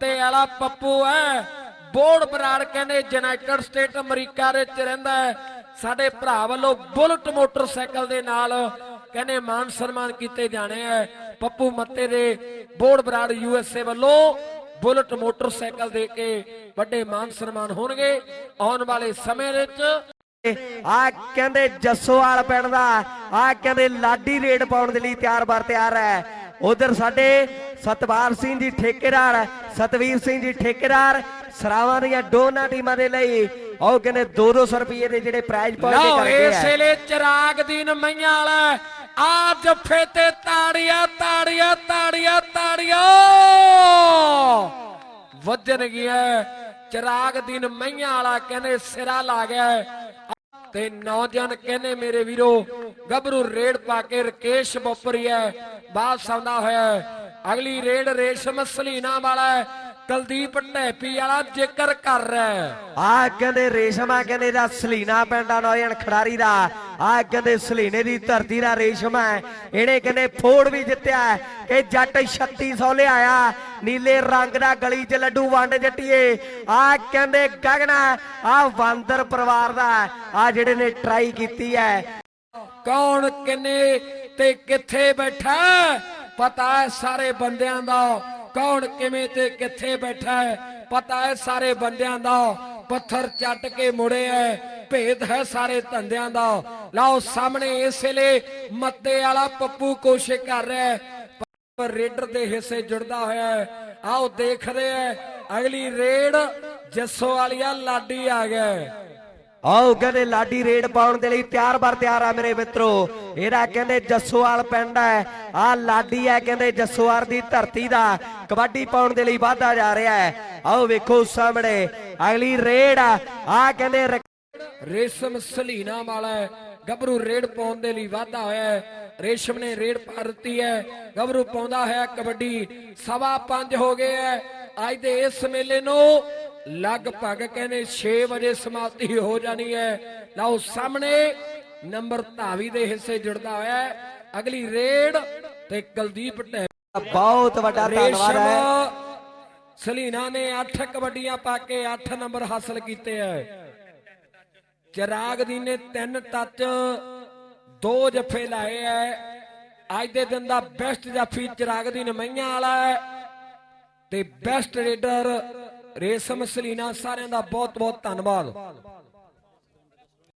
ਤੇ ਵਾਲਾ ਪੱਪੂ ਹੈ ਬੋਰਡ ਬਰਾੜ ਕਹਿੰਦੇ ਯੂਨਾਈਟਿਡ ਸਟੇਟ ਅਮਰੀਕਾ ਦੇ ਵਿੱਚ ਰਹਿੰਦਾ ਹੈ ਸਾਡੇ ਭਰਾ ਵੱਲੋਂ ਬੁਲਟ ਮੋਟਰਸਾਈਕਲ ਦੇ ਨਾਲ ਕਹਿੰਦੇ ਮਾਨ ਸਨਮਾਨ ਕੀਤੇ ਜਾਣੇ ਹੈ ਪੱਪੂ ਮੱਤੇ ਦੇ ਬੋਰਡ ਬਰਾੜ ਯੂਐਸਏ ਵੱਲੋਂ ਬੁਲਟ ਮੋਟਰਸਾਈਕਲ ਦੇ ਕੇ ਵੱਡੇ ਮਾਨ ਸਨਮਾਨ ਹੋਣਗੇ। ਆਉਣ ਵਾਲੇ ਸਮੇਂ ਵਿੱਚ ਆ ਕਹਿੰਦੇ ਜੱਸੋਵਾਲ ਪਿੰਡ ਦਾ, ਆ ਕਹਿੰਦੇ ਲਾਡੀ ਰੇਡ ਪਾਉਣ ਦੇ ਲਈ ਤਿਆਰ ਬਰ ਤਿਆਰ ਹੈ ਉਧਰ ਸਾਡੇ ਸਤਵਾਰ ਸਿੰਘ ਜੀ ਠੇਕੇਦਾਰ ਸਤਵੀਰ ਸਿੰਘ ਜੀ ਠੇਕੇਦਾਰ ਸਰਾਵਾਂ ਦੀਆਂ ਦੋਨਾਂ ਟੀਮਾਂ ਦੇ ਲਈ ਉਹ ਕਹਿੰਦੇ 2-200 ਰੁਪਏ ਦੇ ਜਿਹੜੇ ਪ੍ਰਾਈਜ਼ ਪਾਉਂਦੇ ਕਰਦੇ ਇਸ ਆ ਵੇਲੇ ਚਿਰਾਗ ਦੀਨ ਮਈਆਂ ਵਾਲਾ ਆ ਜੱਫੇ ਤੇ ਤਾੜੀਆਂ ਤਾੜੀਆਂ ਤਾੜੀਆਂ ਤਾੜੀਆਂ। ਵੱਜਣ ਗਿਆ ਚਿਰਾਗ ਦੀਨ ਮਈਆਂ ਵਾਲਾ ਕਹਿੰਦੇ ਸਿਰਾ ਲਾ ਗਿਆ ਤੇ ਨੌਜਵਾਨ ਕਹਿੰਦੇ, ਮੇਰੇ ਵੀਰੋ, ਗੱਭਰੂ ਰੇਡ ਪਾ ਕੇ ਰਕੇਸ਼ ਬੋਪਰੀ ਹੈ ਬਾਦ ਸੌਂਦਾ ਹੋਇਆ ਅਗਲੀ ਰੇਡ ਰੇਸ਼ਮ ਸਲੀਨਾ ਵਾਲਾ ਹੈ। ਕੁਲਦੀਪ ਢੈਪੀ ਵਾਲਾ ਜ਼ਿਕਰ ਕਰ ਰਿਹਾ ਹੈ ਆ ਕਹਿੰਦੇ ਰੇਸ਼ਮਾ ਕਹਿੰਦੇ ਦਾ ਸਲੀਨਾ ਪਿੰਡਾ ਨੌਜਵਾਨ ਖਿਡਾਰੀ ਦਾ ਆ ਕਹਿੰਦੇ ਸਲੀਨੇ ਦੀ ਧਰਤੀ ਦਾ ਰੇਸ਼ਮਾ ਹੈ। ਇਹਨੇ ਕਹਿੰਦੇ ਫੋੜ ਵੀ ਜਿੱਤਿਆ ਹੈ ਕਿ ਜੱਟ 3600 ਲਿਆਇਆ ਨੀਲੇ ਰੰਗ ਦਾ ਗਲੀ 'ਚ ਲੱਡੂ ਵੰਡ ਜੱਟੀਏ। ਆ ਕਹਿੰਦੇ ਗਗਨਾ ਆ ਵਾਂਦਰ ਪਰਿਵਾਰ ਦਾ ਆ ਜਿਹੜੇ ਨੇ ਟਰਾਈ ਕੀਤੀ ਹੈ ਕੌਣ, ਕਿੰਨੇ ਤੇ ਕਿੱਥੇ ਬੈਠਾ ਪਤਾ ਹੈ ਸਾਰੇ ਬੰਦਿਆਂ ਦਾ। ਕੌਣ ਕਿਵੇਂ ਤੇ ਕਿੱਥੇ ਬੈਠਾ ਹੈ ਪਤਾ ਹੈ ਸਾਰੇ ਬੰਦਿਆਂ ਦਾ। ਪੱਥਰ ਚੱਟ ਕੇ ਮੁੜੇ ਹੈ ਭੇਦ ਹੈ ਸਾਰੇ ਧੰਦਿਆਂ ਦਾ। ਲਓ ਸਾਹਮਣੇ ਇਸ ਵੇਲੇ ਮੱਤੇ ਵਾਲਾ ਪੱਪੂ ਕੋਸ਼ਿਸ਼ ਕਰ ਰਿਹਾ ਹੈ ਪਰ ਰੇਡਰ ਦੇ ਹਿੱਸੇ ਜੁੜਦਾ ਹੋਇਆ ਹੈ। ਆਓ ਦੇਖਦੇ ਆ ਅਗਲੀ ਰੇਡ ਜੱਸੋ ਵਾਲੀਆ ਲਾਡੀ ਆ ਗਿਆ ਹੈ। ਆਓ ਕਹਿੰਦੇ ਲਾਡੀ ਰੇਡ ਪਾਉਣ ਦੇ ਲਈ ਤਿਆਰ ਬਰ ਤਿਆਰ ਆ ਮੇਰੇ ਮਿੱਤਰੋ। ਇਹਦਾ ਕਹਿੰਦੇ ਜੱਸੋਵਾਲ ਪਿੰਡ ਹੈ। ਆ ਲਾਡੀ ਹੈ ਕਹਿੰਦੇ ਜੱਸੋਵਾਲ ਦੀ ਧਰਤੀ ਦਾ। ਕਬੱਡੀ ਪਾਉਣ ਦੇ ਲਈ ਵਾਧਾ ਜਾ ਰਿਹਾ ਹੈ। ਆਓ ਵੇਖੋ ਸਾਹਮਣੇ ਅਗਲੀ ਰੇਡ ਆ। ਆਹ ਕਹਿੰਦੇ ਰੇਸ਼ਮ ਸਲੀਨਾ ਵਾਲਾ। ਗੱਭਰੂ ਰੇਡ ਪਾਉਣ ਦੇ ਲਈ ਵਾਧਾ ਹੋਇਆ ਹੈ। ਰੇਸ਼ਮ ਨੇ ਰੇਡ ਪਾ ਦਿੱਤੀ ਹੈ। ਗੱਭਰੂ ਪਾਉਂਦਾ ਹੈ ਕਬੱਡੀ ਸਵਾ ਪੰਜ ਹੋ ਗਏ ਹੈ। ਅੱਜ ਦੇ ਇਸ ਮੇਲੇ ਨੂੰ ਲਗਭਗ ਕਹਿੰਦੇ 6 ਵਜੇ ਸਮਾਪਤੀ ਹੋ ਜਾਣੀ ਹੈ। ਲਓ ਸਾਹਮਣੇ ਨੰਬਰ ਧਾਵੀ ਦੇ ਹਿੱਸੇ ਜੁੜਦਾ ਹੋਇਆ ਹੈ। ਅਗਲੀ ਰੇਡ ਤੇ ਕੁਲਦੀਪ ਢੈ ਬਹੁਤ ਵੱਡਾ ਧੰਨਵਾਦ ਹੈ। ਰੇਸ਼ਮ ਸਲੀਨਾ ਨੇ 8 ਕਬੱਡੀਆਂ ਪਾ ਕੇ 8 ਨੰਬਰ ਹਾਸਲ ਕੀਤੇ ਹੈ। ਚਿਰਾਗ ਦੀ ਨੇ ਤਿੰਨ ਤੱਤ ਦੋ ਜੱਫੇ ਲਾਏ ਐ। ਅੱਜ ਦੇ ਦਿਨ ਦਾ ਬੈਸਟ ਜਾਫੀ ਚਿਰਾਗ ਦੀ ਨਮਈਆਂ ਵਾਲਾ ਤੇ ਬੈਸਟ ਰੇਡਰ ਰੇਸ਼ਮ ਸਲੀਨਾ ਸਾਰਿਆਂ ਦਾ ਬਹੁਤ ਬਹੁਤ ਧੰਨਵਾਦ।